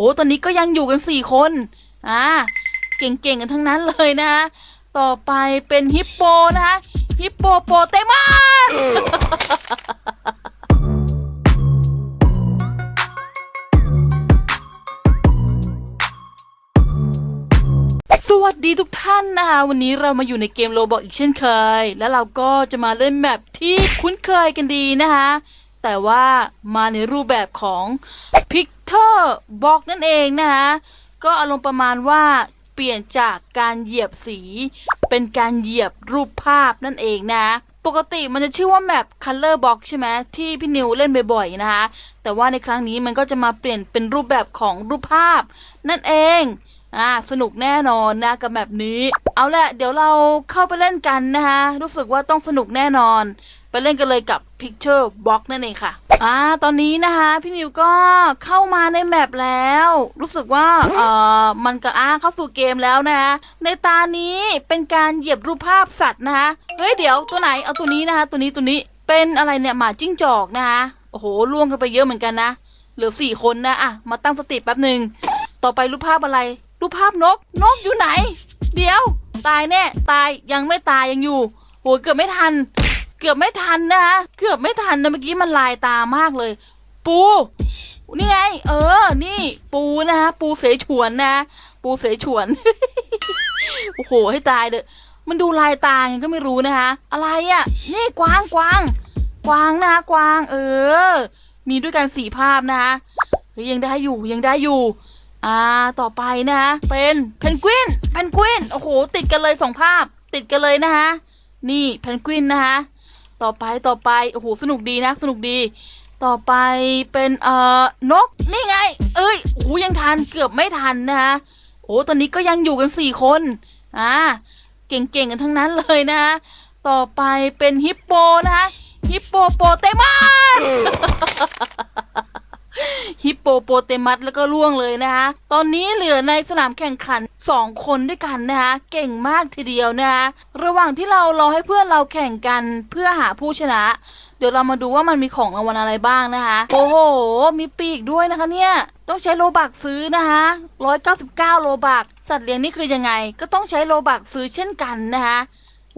โอ้ตอนนี้ก็ยังอยู่กันสี่คนอ่าเก่งๆกันทั้งนั้นเลยนะคะต่อไปเป็นฮิปโปนะคะฮิปโปโปเตมัสสวัสดีทุกท่านนะคะวันนี้เรามาอยู่ในเกมโลบอกอีกเช่นเคย แล้วเราก็จะมาเล่นแมปที่คุ้นเคยกันดีนะคะ แต่ว่ามาในรูปแบบของ Picture Box นั่นเองนะคะก็อารมณ์ประมาณว่าเปลี่ยนจากการเหยียบสี เป็นการเหยียบรูปภาพนั่นเองนะปกติมันจะชื่อว่าแมป Color Box ใช่ไหมที่พี่นิวเล่นบ่อยๆนะคะแต่ว่าในครั้งนี้มันก็จะมาเปลี่ยนเป็นรูปแบบของรูปภาพ นั่นเองอ่าสนุกแน่นอนนะกับแบบนี้ เอาละเดี๋ยวเราเข้าไปเล่นกันนะคะรู้สึกว่าต้องสนุกแน่นอน ไปเล่นกันเลยกับ Picture Box นั่นเองค่ะอ่าตอนนี้นะคะพี่นิวก็เข้ามาในแมปแล้ว รู้สึกว่าเอ่อมันก็อ่าเข้าสู่เกมแล้วนะคะในตานี้เป็นการเหยียบรูปภาพสัตว์นะคะเฮ้ยเดี๋ยวตัวไหนเอาตัวนี้นะคะตัวนี้ตัวนี้เป็นอะไรเนี่ยหมาจิ้งจอกนะคะโอ้โหล่วงกันไปเยอะเหมือนกันนะเหลือสี่คนนะอะมาตั้งสติแป๊บหนึ่งต่อไปรูปภาพอะไร รูปภาพนก นกอยู่ไหน เดี๋ยว ตายแน่ตายยังไม่ตายยังอยู่โหเกือบไม่ทัน เกือบไม่ทันนะคะเกือบไม่ทันนะเมื่อกี้มันลายตามากเลย ปูนี่ไง เออ นี่ปูนะคะปูเสฉวนนะ ปูเสฉวน โอ้โห ให้ตายเด้อมันดูลายตาไงก็ไม่รู้นะคะ อะไรอะ่ะ นี่กวางกวาง กวางนะคะกวาง เออ มีด้วยกันสี่ภาพนะคะยังได้อยู่ยังได้อยู่ อ่าต่อไปนะคะเป็นเพนกวินเพนกวินโอ้โห ติดกันเลยสองภาพ ติดกันเลยนะคะนี่เพนกวินนะคะต่อไปต่อไปโอ้โหสนุกดีนะสนุกดี ต่อไปเป็นเอ่อนกนี่ไง เอ้ยโอ้โหยังทันเกือบไม่ทันนะคะโอ้ตอนนี้ก็ยังอยู่กันสี่คนอ่าเก่งๆกันทั้งนั้นเลยนะคะต่อไปเป็นฮิปโปนะคะฮิปโปโปเตมัส ฮิปโปโปเตมัสแล้วก็ล่วงเลยนะคะ ตอนนี้เหลือในสนามแข่งขัน 2 คนด้วยกันนะคะ เก่งมากทีเดียวนะคะ ระหว่างที่เรารอให้เพื่อนเราแข่งกันเพื่อหาผู้ชนะ เดี๋ยวเรามาดูว่ามันมีของรางวัลอะไรบ้างนะคะ โอ้โห มีปีกด้วยนะคะเนี่ย ต้องใช้โลบักซื้อนะคะ199 โลบัก สัตว์เลี้ยงนี่คือยังไง ก็ต้องใช้โลบักซื้อเช่นกันนะคะ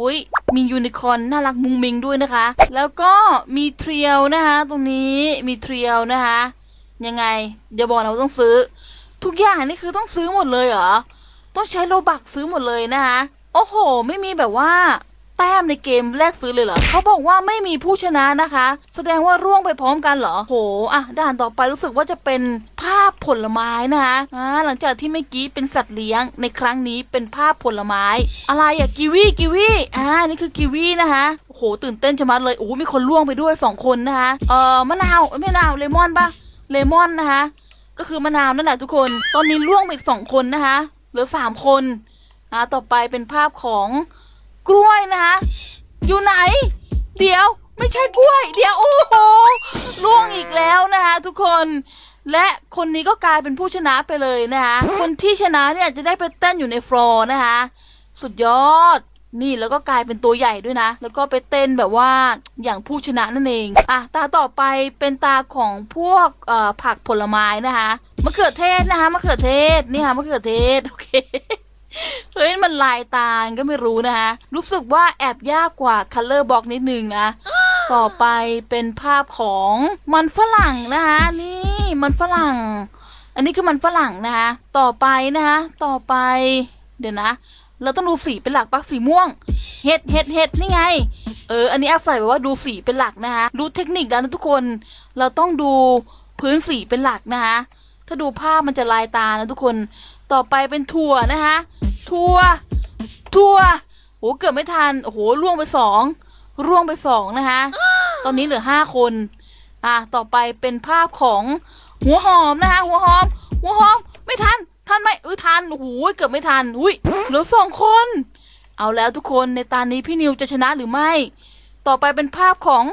อุ้ยมียูนิคอร์นน่ารักมุงมิงด้วยนะคะ แล้วก็มีเทรียวนะคะ ตรงนี้มีเทรียวนะคะ ยังไงอย่าบอกนะว่าต้องซื้อ ทุกอย่างนี่คือต้องซื้อหมดเลยเหรอ ต้องใช้โลบักซื้อหมดเลยนะคะโอ้โห ไม่มีแบบว่าแต้มในเกมแรกซื้อเลยเหรอเขาบอกว่าไม่มีผู้ชนะนะคะ แสดงว่าร่วงไปพร้อมกันเหรอโหอะด่านต่อไปรู้สึกว่าจะเป็นภาพผลไม้นะคะอ่าหลังจากที่เมื่อกี้เป็นสัตว์เลี้ยงในครั้งนี้เป็นภาพผลไม้ อะไรอะกีวีกีวีอ่านี่คือกีวีนะคะโอ้โหตื่นเต้นชะมัดเลยโอ้มีคนล่วงไปด้วยสองคนนะคะเอ่อมะนาวไม่มะนาวเลมอนปะ เลมอนนะคะ ก็คือมะนาวนั่นแหละทุกคน ตอนนี้ล่วงไปอีกสองคนนะคะเหลือสามคนอ่าต่อไปเป็นภาพของกล้วยนะคะ อยู่ไหน เดี๋ยวไม่ใช่กล้วย เดี๋ยวโอ้โหล่วงอีกแล้วนะคะทุกคนและคนนี้ก็กลายเป็นผู้ชนะไปเลยนะคะ คนที่ชนะเนี่ยจะได้ไปเต้นอยู่ในฟลอร์นะคะ สุดยอด นี่แล้วก็กลายเป็นตัวใหญ่ด้วยนะ แล้วก็ไปเต้นแบบว่าอย่างผู้ชนะนั่นเองอะตาต่อไปเป็นตาของพวกเอ่อผักผลไม้นะคะมะเขือเทศนะคะมะเขือเทศนี่ค่ะมะเขือเทศโอเคเฮ้ยมันลายตาก็ไม่รู้นะคะรู้สึกว่าแอบยากกว่า Color Box นิดนึงนะต่อไปเป็นภาพของมันฝรั่งนะคะนี่มันฝรั่ง อันนี้คือมันฝรั่งนะคะต่อไปนะคะต่อไปเดี๋ยวนะ เราต้องดูสีเป็นหลักปะสีม่วง เห็ดเห็ดเห็ดนี่ไง เออ อันนี้อาศัยแบบว่าดูสีเป็นหลักนะคะรู้เทคนิคแล้วนะทุกคน เราต้องดูพื้นสีเป็นหลักนะคะถ้าดูภาพมันจะลายตานะทุกคน ต่อไปเป็นถั่วนะคะถั่วถั่วโหเกือบไม่ทัน โอ้โหร่วงไปสองร่วงไปสองนะคะ ตอนนี้เหลือห้าคน อะ ต่อไปเป็นภาพของหัวหอมนะคะ หัวหอม หัวหอม ไม่ทัน ทันไหมเออทันโอ้โหเกือบไม่ทันอุ้ยเหลือสองคน เอาแล้วทุกคนในตานี้พี่นิวจะชนะหรือไม่ ต่อไปเป็นภาพของ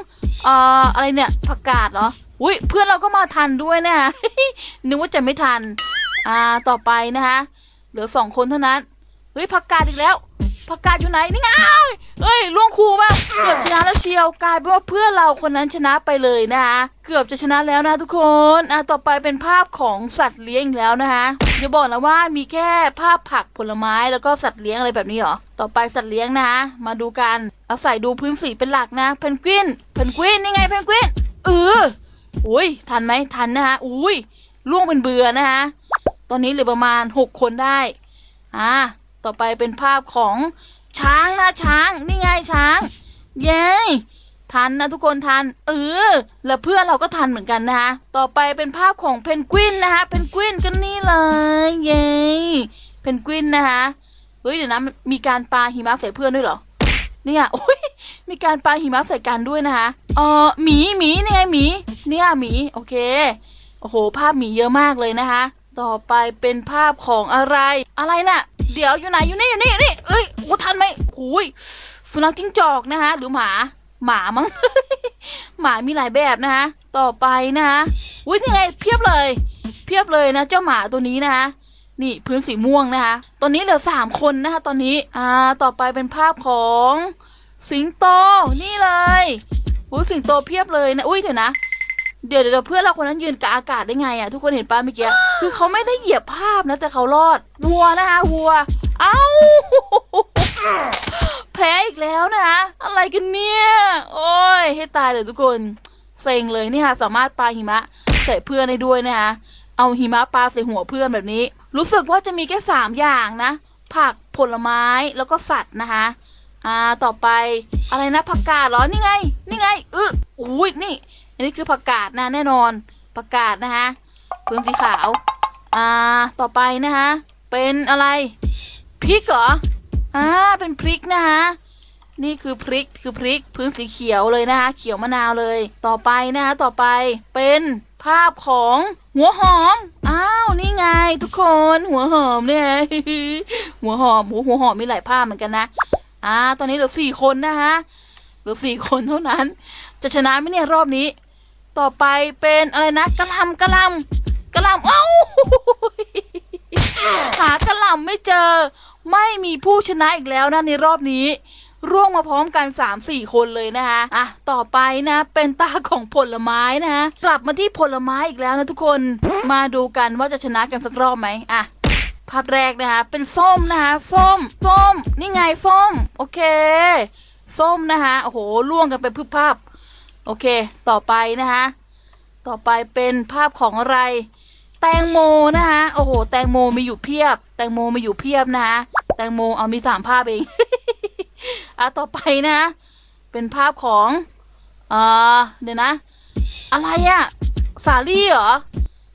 เอ่ออะไรเนี่ยผักกาดเหรออุ้ยเพื่อนเราก็มาทันด้วยนะคะนึกว่าจะไม่ทัน อ่าต่อไปนะคะเหลือสองคนเท่านั้นเฮ้ยผักกาดอีกแล้ว ผักกาดอยู่ไหนนี่ไงเอ้ยล่วงครูป่ะเกือบชนะแล้วเชียวกลายเป็นว่าเพื่อนเราคนนั้นชนะไปเลยนะคะเกือบจะชนะแล้วนะทุกคนอะต่อไปเป็นภาพของสัตว์เลี้ยงอีกแล้วนะคะอย่าบอกนะว่ามีแค่ภาพผักผลไม้แล้วก็สัตว์เลี้ยงอะไรแบบนี้เหรอต่อไปสัตว์เลี้ยงนะคะมาดูกันเอาใส่ดูพื้นสีเป็นหลักนะเพนกวินเพนกวินนี่ไงเพนกวินเอออุ้ยทันไหมทันนะคะอุ้ยล่วงเป็นเบื่อนะคะตอนนี้เหลือประมาณหกคนได้ อ่า ต่อไปเป็นภาพของช้างนะช้างนี่ไงช้าง เย้ทันนะทุกคนทันเออแล้วเพื่อนเราก็ทันเหมือนกันนะคะต่อไปเป็นภาพของเพนกวินนะคะเพนกวินก็นี่เลยเย้เพนกวินนะคะเฮ้ยเดี๋ยวนะมีการปาหิมะใส่เพื่อนด้วยเหรอเนี่ยโอ้ยมีการปาหิมะใส่กันด้วยนะคะเออหมีหมีนี่ไงหมีเนี่ยหมีโอเคโอ้โห ภาพหมีเยอะมากเลยนะคะ ต่อไปเป็นภาพของอะไรอะไรน่ะ เดี๋ยวอยู่ไหนอยู่นี่อยู่นี่อยู่นี่เอ้ยโอ้ทันไหมหุยสุนัขจิ้งจอกนะคะหรือหมาหมามั้งหมามีหลายแบบนะคะต่อไปนะคะอุ้ยนี่ไงเพียบเลย เพียบเลยนะ เจ้าหมาตัวนี้นะคะนี่พื้นสีม่วงนะคะตอนนี้เหลือสามคนนะคะตอนนี้อ่าต่อไปเป็นภาพของสิงโตนี่เลยอุ้ยสิงโตเพียบเลยนะอุ้ยเดี๋ยวนะ เดี๋ยวเดี๋ยวเพื่อนเราคนนั้นยืนกลางอากาศได้ไงอะทุกคนเห็นป้าเมื่อกี้คือเขาไม่ได้เหยียบภาพนะ แต่เขารอดวัวนะคะวัว เอ้าแพ้อีกแล้วนะคะอะไรกันเนี่ยโอ้ยให้ตายเลยทุกคนเซ็งเลยนี่ค่ะสามารถปาหิมะใส่เพื่อนได้ด้วยนะคะเอาหิมะปาใส่หัวเพื่อนแบบนี้ รู้สึกว่าจะมีแค่สามอย่างนะ ผักผลไม้แล้วก็สัตว์นะคะอ่าต่อไปอะไรนะผักกาดเหรอนี่ไง นี่ไงเอออุ้ยนี่ อันนี้คือผักกาดนะแน่นอนผักกาดนะคะพื้นสีขาว อ่า ต่อไปนะคะ เป็นอะไร พริกเหรอ อ่า เป็นพริกนะคะนี่คือพริก คือพริก พื้นสีเขียวเลยนะคะ เขียวมะนาวเลย ต่อไปนะคะ ต่อไป เป็นภาพของหัวหอม อ้าว นี่ไงทุกคน หัวหอมเนี่ย หัวหอมโหหัวหอมมีหลายภาพเหมือนกันนะ อ่า ตอนนี้เหลือสี่คนนะคะ เหลือสี่คนเท่านั้น จะชนะไหมเนี่ยรอบนี้ ต่อไปเป็นอะไรนะกระลำกระลำกระลำเอ้าหากระลำไม่เจอ ไม่มีผู้ชนะอีกแล้วนะในรอบนี้ ร่วงมาพร้อมกันสามสี่คนเลยนะคะอะต่อไปนะ เป็นตาของผลไม้นะกลับมาที่ผลไม้อีกแล้วนะทุกคนมาดูกันว่าจะชนะกันสักรอบไหมอะภาพแรกนะคะเป็นส้มนะคะส้มส้ม นี่ไงส้ม โอเค ส้มนะคะโอ้โหล่วงกันไปพึบภาพ โอเค ต่อไปนะคะ ต่อไปเป็นภาพของอะไร แตงโมนะคะโอ้โห แตงโมมีอยู่เพียบ แตงโมมีอยู่เพียบนะคะแตงโมเอามีสามภาพเองอะต่อไปนะ เป็นภาพของเอ่อเดี๋ยวนะ อะไรอะสาลี่เหรอ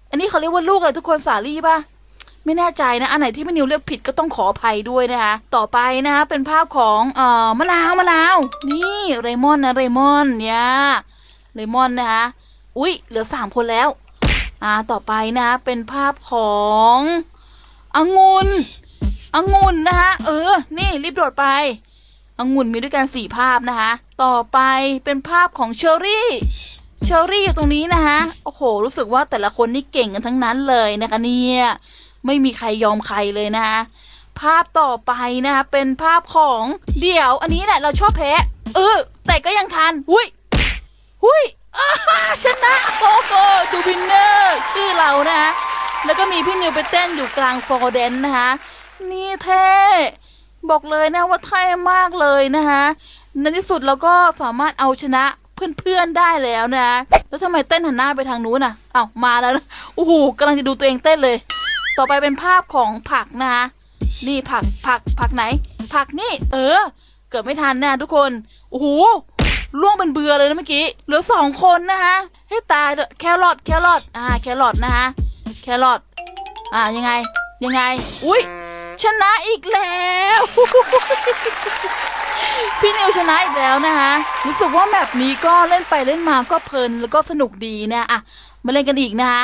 อันนี้เขาเรียกว่าลูกอะไรทุกคนสาลี่ป่ะ ไม่แน่ใจนะ อันไหนที่ไม่นิวเรียกผิดก็ต้องขออภัยด้วยนะคะ ต่อไปนะคะเป็นภาพของเอ่อมะนาวมะนาวนี่เรมอนนะเรมอนเนี่ยเรมอนนะคะอุ๊ยเหลือสามคนแล้วอ่าต่อไปนะคะเป็นภาพขององุ่นองุ่นนะคะเออ นี่รีบโดดไปองุ่นมีด้วยกันสี่ภาพนะคะต่อไปเป็นภาพของเชอรี่เชอรี่อยู่ตรงนี้นะคะโอ้โห รู้สึกว่าแต่ละคนนี่เก่งกันทั้งนั้นเลยนะคะเนี่ย ไม่มีใครยอมใครเลยนะคะภาพต่อไปนะคะเป็นภาพของเดี๋ยว อันนี้แหละเราชอบแพ้เออแต่ก็ยังทันหุ้ยหุ้ยชนะโอ้โหดูวินเนอร์ชื่อเรานะคะแล้วก็มีพี่นิวไปเต้นอยู่กลางฟอร์เดนนะคะนี่เท่บอกเลยนะว่าเท่มากเลยนะคะในที่สุดเราก็สามารถเอาชนะเพื่อนๆได้แล้วนะ แล้วทำไมเต้นหันหน้าไปทางนู้นน่ะ เอ้ามาแล้วนะโอ้โหกำลังจะดูตัวเองเต้นเลย ต่อไปเป็นภาพของผักนะคะนี่ผักผักผักไหน ผักนี่ เออ เกิดไม่ทันนะทุกคนโอ้โหล่วงเป็นเบื่อเลยนะเมื่อกี้เหลือสองคนนะคะให้ตายเถอะแครอทแครอทอ่าแครอทนะคะแครอทอ่ายังไงยังไง อุ้ยชนะอีกแล้ว พี่นิวชนะอีกแล้วนะคะรู้สึกว่าแบบนี้ก็เล่นไปเล่นมาก็เพลินแล้วก็สนุกดีนะอะมาเล่นกันอีกนะคะ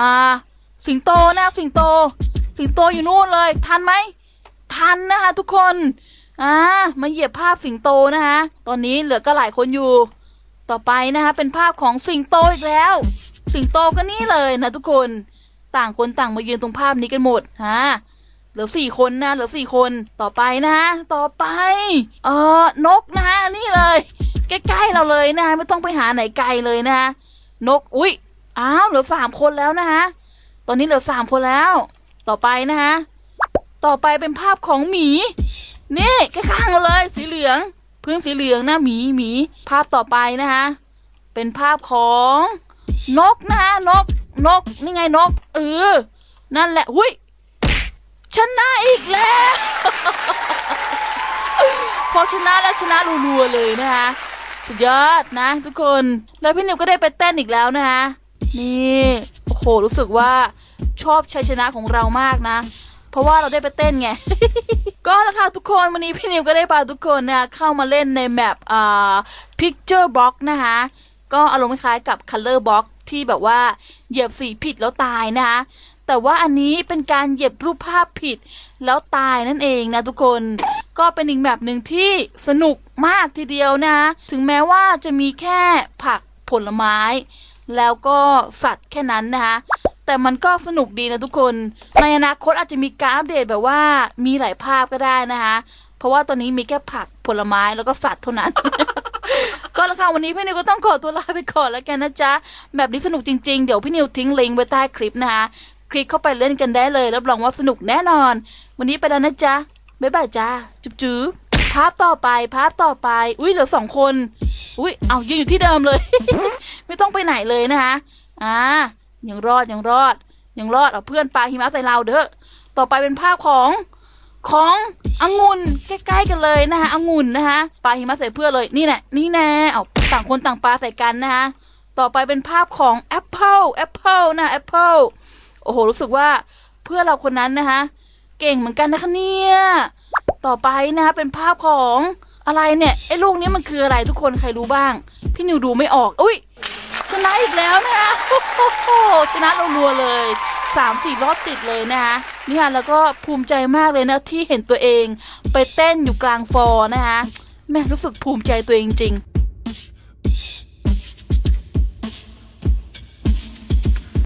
อ่า สิงโตนะสิงโต สิงโตอยู่นู่นเลย ทันไหมทันนะคะทุกคนอ่ามาเหยียบภาพสิงโตนะคะตอนนี้เหลือก็หลายคนอยู่ ต่อไปนะคะเป็นภาพของสิงโตอีกแล้ว สิงโตก็นี่เลยนะทุกคนต่างคนต่างมายืนตรงภาพนี้กันหมดฮะเหลือสี่คนนะเหลือสี่คนต่อไปนะฮะต่อไป เออนกนะฮะนี่เลยใกล้ๆเราเลยนะฮะไม่ต้องไปหาไหนไกลเลยนะฮะนกอุ้ยอ้าวเหลือสามคนแล้วนะฮะ ตอนนี้เหลือสามคนแล้ว ต่อไปนะฮะ ต่อไปเป็นภาพของหมี นี่ข้างๆเราเลย สีเหลือง พื้นสีเหลืองนะหมีหมี ภาพต่อไปนะฮะเป็นภาพของนกนะฮะนก นก นี่ไงนก เออ นั่นแหละ หุยชนะอีกแล้ว พอชนะแล้วชนะรัวๆเลยนะคะสุดยอดนะทุกคน แล้วพี่นิวก็ได้ไปเต้นอีกแล้วนะคะนี่ โหรู้สึกว่าชอบชัยชนะของเรามากนะ เพราะว่าเราได้ไปเต้นไง ก็แล้วค่ะทุกคนวันนี้พี่นิวก็ได้พาทุกคนนะเข้ามาเล่นในแมปอ่า picture box นะคะก็อารมณ์คล้ายกับ color box ที่แบบว่าเหยียบสีผิดแล้วตายนะคะแต่ว่าอันนี้เป็นการเหยียบรูปภาพผิดแล้วตายนั่นเองนะทุกคนก็เป็นอีกแบบหนึ่งที่สนุกมากทีเดียวนะ ถึงแม้ว่าจะมีแค่ผักผลไม้ แล้วก็สัตว์แค่นั้นนะคะ แต่มันก็สนุกดีนะทุกคน ในอนาคตอาจจะมีการอัปเดตแบบว่ามีหลายภาพก็ได้นะคะ เพราะว่าตอนนี้มีแค่ผักผลไม้แล้วก็สัตว์เท่านั้น ก็แล้วค่ะวันนี้พี่นิวก็ต้องขอตัวลาไปก่อนแล้วกันนะจ๊ะ แบบนี้สนุกจริงๆ เดี๋ยวพี่นิวทิ้งลิงก์ไว้ใต้คลิปนะคะ คลิกเข้าไปเล่นกันได้เลยรับรองว่าสนุกแน่นอน วันนี้ไปแล้วนะจ๊ะบ๊ายบายจ้าจุ๊บจุ๊บ ภาพต่อไปภาพต่อไป อุ้ยเหลือสองคน อุ้ยเอายืนอยู่ที่เดิมเลย ไม่ต้องไปไหนเลยนะคะอ่ายังรอดยังรอด ยังรอดเอาเพื่อนปลาหิมะใส่เราเด้อต่อไปเป็นภาพของขององุ่นใกล้ๆกันเลยนะคะองุ่นนะคะปลาหิมะใส่เพื่อนเลยนี่แหละนี่แน่เอาต่างคนต่างปลาใส่กันนะคะต่อไปเป็นภาพของแอปเปิลแอปเปิลนะแอปเปิลโอ้โหรู้สึกว่าเพื่อนเราคนนั้นนะคะเก่งเหมือนกันนะคะเนี่ย ต่อไปนะคะเป็นภาพของอะไรเนี่ยไอ้ลูกนี้มันคืออะไรทุกคนใครรู้บ้าง พี่นิวดูไม่ออกอุ้ยชนะอีกแล้วนะคะโอ้โหชนะรัวเลยสามสี่รอบติดเลยนะคะนี่ค่ะแล้วก็ภูมิใจมากเลยนะที่เห็นตัวเอง ไปเต้นอยู่กลางฟอนะคะแม่รู้สึกภูมิใจตัวเองจริง